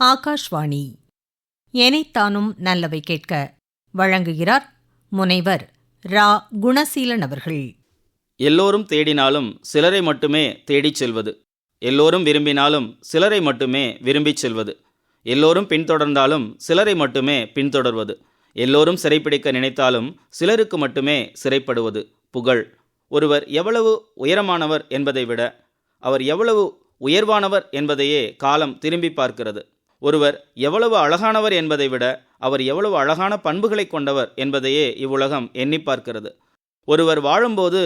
ஆகாஷ்வாணி. எனைத்தானும் நல்லவை கேட்க வழங்குகிறார் முனைவர் ரா. குணசீலன் அவர்கள். எல்லோரும் தேடினாலும் சிலரை மட்டுமே தேடிச் செல்வது. எல்லோரும் விரும்பினாலும் சிலரை மட்டுமே விரும்பிச் செல்வது. எல்லோரும் பின்தொடர்ந்தாலும் சிலரை மட்டுமே பின்தொடர்வது. எல்லோரும் சிறைப்பிடிக்க நினைத்தாலும் சிலருக்கு மட்டுமே சிறைப்படுவது. புகழ். ஒருவர் எவ்வளவு உயரமானவர் என்பதை விட அவர் எவ்வளவு உயர்வானவர் என்பதையே காலம் திரும்பி பார்க்கிறது. ஒருவர் எவ்வளவு அழகானவர் என்பதை விட அவர் எவ்வளவு அழகான பண்புகளை கொண்டவர் என்பதையே இவ்வுலகம் எண்ணி பார்க்கிறது. ஒருவர் வாழும்போது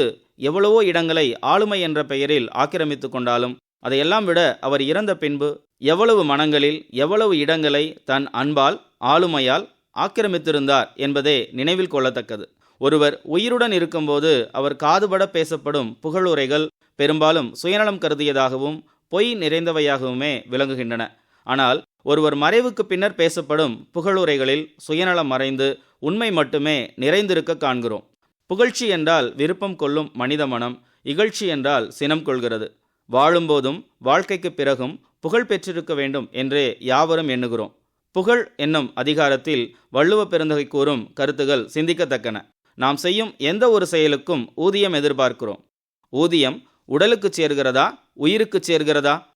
எவ்வளவோ இடங்களை ஆளுமை என்ற பெயரில் ஆக்கிரமித்து கொண்டாலும் அதையெல்லாம் விட அவர் இறந்த பின்பு எவ்வளவு மனங்களில் எவ்வளவு இடங்களை தன் அன்பால் ஆளுமையால் ஆக்கிரமித்திருந்தார் என்பதே நினைவில் கொள்ளத்தக்கது. ஒருவர் உயிருடன் இருக்கும்போது அவர் காதுபட பேசப்படும் புகழுரைகள் பெரும்பாலும் சுயநலம் கருதியதாகவும் பொய் நிறைந்தவையாகவுமே விளங்குகின்றன. ஆனால் ஒருவர் மறைவுக்கு பின்னர் பேசப்படும் புகழுரைகளில் சுயநலம் மறைந்து உண்மை மட்டுமே நிறைந்திருக்க காண்கிறோம். புகழ்ச்சி என்றால் விருப்பம் கொள்ளும் மனித மனம் இகழ்ச்சி என்றால் சினம் கொள்கிறது. வாழும்போதும் வாழ்க்கைக்கு பிறகும் புகழ் பெற்றிருக்க வேண்டும் என்றே யாவரும் எண்ணுகிறோம். புகழ் என்னும் அதிகாரத்தில் வள்ளுவ பெருந்தகை கூறும் கருத்துகள் சிந்திக்கத்தக்கன. நாம் செய்யும் எந்த ஒரு செயலுக்கும் ஊதியம் எதிர்பார்க்கிறோம். ஊதியம் உடலுக்கு சேர்கிறதா உயிருக்கு சேர்கிறதா?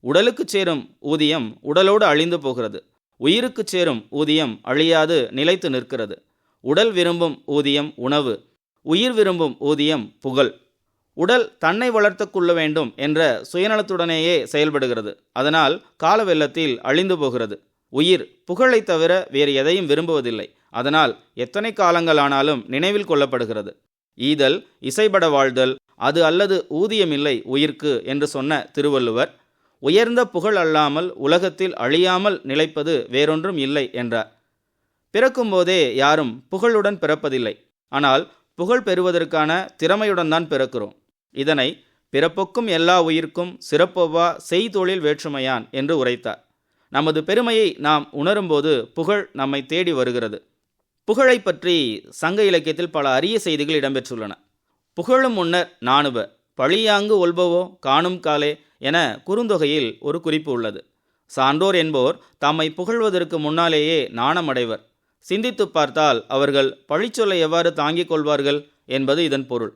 உடலுக்கு சேரும் ஊதியம் உடலோடு அழிந்து போகிறது. உயிருக்கு சேரும் ஊதியம் அழியாது நிலைத்து நிற்கிறது. உடல் விரும்பும் ஊதியம் உணவு உயிர் விரும்பும் ஊதியம் புகழ். உடல் தன்னை வளர்த்து கொள்ள வேண்டும் என்ற சுயநலத்துடனேயே செயல்படுகிறது. அதனால் கால வெள்ளத்தில் அழிந்து போகிறது. உயிர் புகழை தவிர வேறு எதையும் விரும்புவதில்லை. அதனால் எத்தனை காலங்களானாலும் நினைவில் கொள்ளப்படுகிறது. ஈதல் இசைபட வாழ்தல் அது அல்லது ஊதியமில்லை உயிர்க்கு என்று சொன்ன திருவள்ளுவர் உயர்ந்த புகழ் அல்லாமல் உலகத்தில் அழியாமல் நிலைப்பது வேறொன்றும் இல்லை என்றார். பிறக்கும்போதே யாரும் புகழுடன் பிறப்பதில்லை. ஆனால் புகழ் பெறுவதற்கான திறமையுடன் தான் பிறக்கிறோம். இதனை பிறப்புக்கும் எல்லா உயிர்க்கும் சிறப்பொவ்வா செய்தொழில் வேற்றுமையான் என்று உரைத்தார். நமது பெருமையை நாம் உணரும்போது புகழ் நம்மை தேடி வருகிறது. புகழை பற்றி சங்க இலக்கியத்தில் பல அரிய செய்திகள் இடம்பெற்றுள்ளன. புகழும் முன்னர் நாணுப பழியாங்கு ஒல்பவோ காணும் காலே என குறுந்தொகையில் ஒரு குறிப்பு உள்ளது. சான்றோர் என்போர் தம்மை புகழ்வதற்கு முன்னாலேயே நாணமடைவர். சிந்தித்து பார்த்தால் அவர்கள் பழிச்சொல்லை எவ்வாறு தாங்கிக் கொள்வார்கள் என்பது இதன் பொருள்.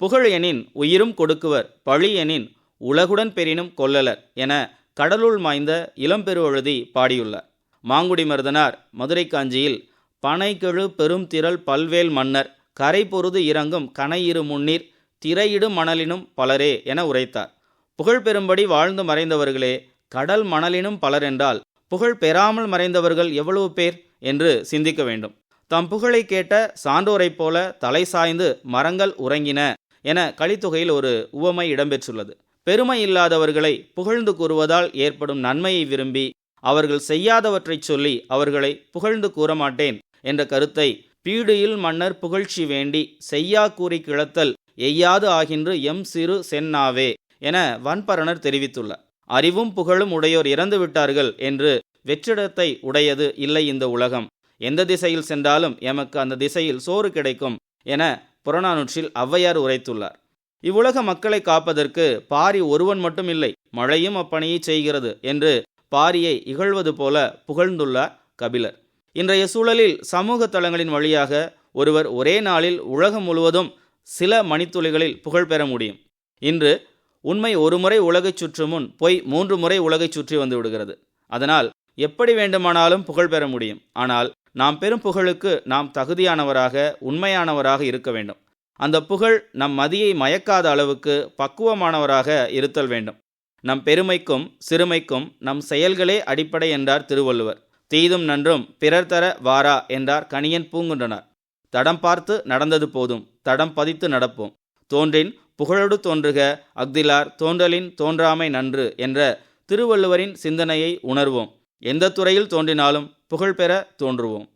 புகழ் எனின் உயிரும் கொடுக்குவர் பழி எனின் உலகுடன் பெறினும் கொல்லலர் என கடலுள் மாய்ந்த இளம்பெருவழுதி பாடியுள்ளார். மாங்குடி மருதனார் மதுரை காஞ்சியில் பனைகெழு பெரும் திரள் பல்வேல் மன்னர் கரை பொருது இறங்கும் கனையிரு முன்னீர் திரையிடும் மணலினும் பலரே என உரைத்தார். புகழ் பெறும்படி வாழ்ந்து மறைந்தவர்களே கடல் மணலினும் பலர் என்றால் புகழ் பெறாமல் மறைந்தவர்கள் எவ்வளவு பேர் என்று சிந்திக்க வேண்டும். தம் புகழை கேட்ட சான்றோரைப் போல தலை சாய்ந்து மரங்கள் உறங்கின என கலித்தொகையில் ஒரு உவமை இடம்பெற்றுள்ளது. பெருமை இல்லாதவர்களை புகழ்ந்து கூறுவதால் ஏற்படும் நன்மையை விரும்பி அவர்கள் செய்யாதவற்றைச் சொல்லி அவர்களை புகழ்ந்து கூறமாட்டேன் என்ற கருத்தை பீடியில் மன்னர் புகழ்ச்சி வேண்டி செய்யா கூறி கிளத்தல் எய்யாது ஆகின்று எம் சிறு சென்னாவே என வன்பரணர் தெரிவித்துள்ளார். அறிவும் புகழும் உடையோர் இறந்து விட்டார்கள் என்று வெற்றிடத்தை உடையது இல்லை இந்த உலகம். எந்த திசையில் சென்றாலும் எமக்கு அந்த திசையில் சோறு கிடைக்கும் என புறநானூற்றில் ஔவையார் உரைத்துள்ளார். இவ்வுலக மக்களை காப்பதற்கு பாரி ஒருவன் மட்டும் இல்லை மழையும் அப்பணியை செய்கிறது என்று பாரியை இகழ்வது போல புகழ்ந்துள்ளார் கபிலர். இன்றைய சூழலில் சமூக தளங்களின் வழியாக ஒருவர் ஒரே நாளில் உலகம் முழுவதும் சில மணித்துளிகளில் புகழ் பெற முடியும். இன்று உண்மை ஒரு முறை உலகைச் சுற்றும் முன் பொய் மூன்று முறை உலகைச் சுற்றி வந்து விடுகிறது. அதனால் எப்படி வேண்டுமானாலும் புகழ் பெற முடியும். ஆனால் நாம் பெறும் புகழுக்கு நாம் தகுதியானவராக உண்மையானவராக இருக்க வேண்டும். அந்த புகழ் நம் மதியை மயக்காத அளவுக்கு பக்குவமானவராக இருத்தல் வேண்டும். நம் பெருமைக்கும் சிறுமைக்கும் நம் செயல்களே அடிப்படை என்றார் திருவள்ளுவர். தீதும் நன்றும் பிறர் தர வாரா என்றார் கணியன் பூங்குன்றனார். தடம் பார்த்து நடந்தது போதும் தடம் பதித்து நடப்போம். தோன்றின் புகழோடு தோன்றுக அக்திலார் தோன்றலின் தோன்றாமை நன்று என்ற திருவள்ளுவரின் சிந்தனையை உணர்வோம். எந்த துறையில் தோன்றினாலும் புகழ் பெற தோன்றுவோம்.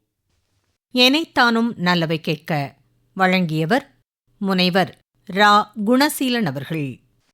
எனைத்தானும் நல்லவை கேட்க வழங்கியவர் முனைவர் ரா. குணசீலன் அவர்கள்.